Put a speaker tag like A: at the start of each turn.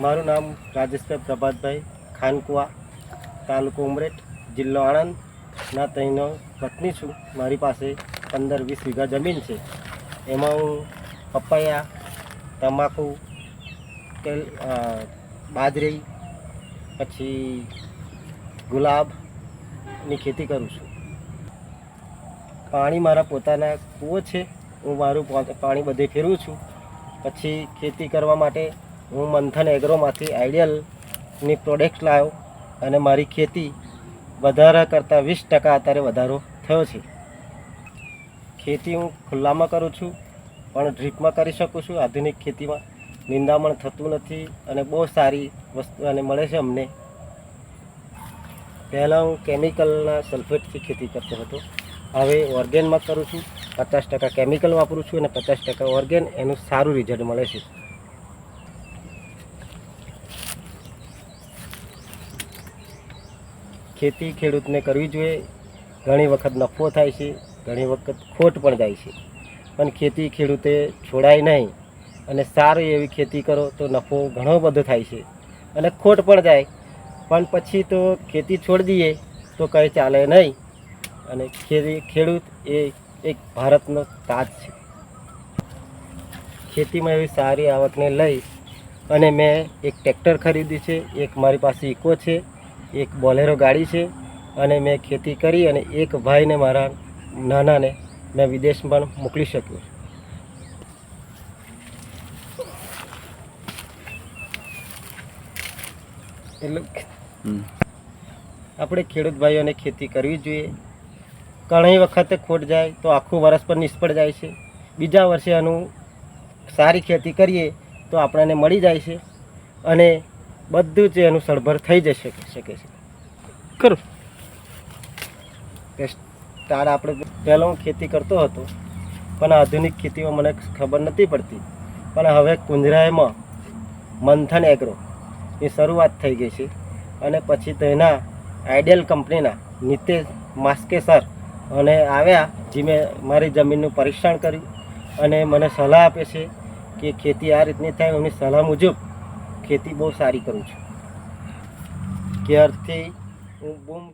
A: મારું નામ રાજેશભાઈ પ્રભાતભાઈ, ખાનકુવા, તાલુકો ઉમરેઠ, જિલ્લો આણંદ. ના તહીંનો પત્ની છું. મારી પાસે પંદર વીસ વીઘા જમીન છે. એમાં હું પપૈયા, તમાકુ, તેલ બાજરી, પછી ગુલાબની ખેતી કરું છું. પાણી મારા પોતાના કૂવો છે. હું મારું પાણી બધે ફેરવું છું. પછી ખેતી કરવા માટે હું મંથન એગ્રોમાંથી આઈડિયલની પ્રોડક્ટ લાવ્યો અને મારી ખેતી વધારા કરતાં વીસ ટકા અત્યારે વધારો થયો છે. ખેતી હું ખુલ્લામાં કરું છું, પણ ડ્રીપમાં કરી શકું છું. આધુનિક ખેતીમાં નિંદામણ થતું નથી અને બહુ સારી વસ્તુ અને મળે છે અમને. પહેલાં હું કેમિકલના સલ્ફેટથી ખેતી કરતો હતો. હવે ઓર્ગેનમાં કરું છું, પચાસ ટકા કેમિકલ વાપરું છું અને પચાસ ટકા ઓર્ગેન, એનું સારું રિઝલ્ટ મળે છે. ખેતી ખેડૂતને કરવી જોઈએ. ઘણી વખત નફો થાય છે, ઘણી વખત ખોટ પણ જાય છે. પણ ખેતી ખેડૂતે છોડાય નહીં અને સારી એવી ખેતી કરો તો નફો ઘણો બધો થાય છે અને ખોટ પણ જાય. પણ પછી તો ખેતી છોડી દઈએ તો કંઈ ચાલે નહીં અને ખેતી ખેડૂત એ એક ભારતનો તાજ છે. ખેતીમાં એવી સારી આવકને લઈ અને મેં એક ટ્રેક્ટર ખરીદ્યું છે, એક મારી પાસે ઇકો છે. એક બોલેરો ગાડી છે અને મેં ખેતી કરી અને એક ભાઈને મારા નાનાને મેં વિદેશ પણ મોકલી શક્યો છું. એટલે આપણે ખેડૂત ભાઈઓને ખેતી કરવી જોઈએ. ઘણી વખતે ખોટ જાય તો આખું વરસ પર નિષ્ફળ જાય છે. બીજા વર્ષે આનું સારી ખેતી કરીએ તો આપણને મળી જાય છે. અને બધું જ એનું સળભર થઈ જઈ શકે છે.
B: ખરું
A: કે સ્ટાર આપણે પહેલાં હું ખેતી કરતો હતો, પણ આધુનિક ખેતીમાં મને ખબર નથી પડતી. પણ હવે કુંજરાયમાં મંથન એગ્રો એ શરૂઆત થઈ ગઈ છે. અને પછી તેના આઈડિયલ કંપનીના નિતેશ માસ્કે સર અને આવ્યા, જે મેં મારી જમીનનું પરીક્ષણ કર્યું. અને મને સલાહ આપે છે કે ખેતી આ રીતની થાય, એમની સલાહ મુજબ ખેતી બહુ સારી કરું છું. ક્યારથી હું બૂમ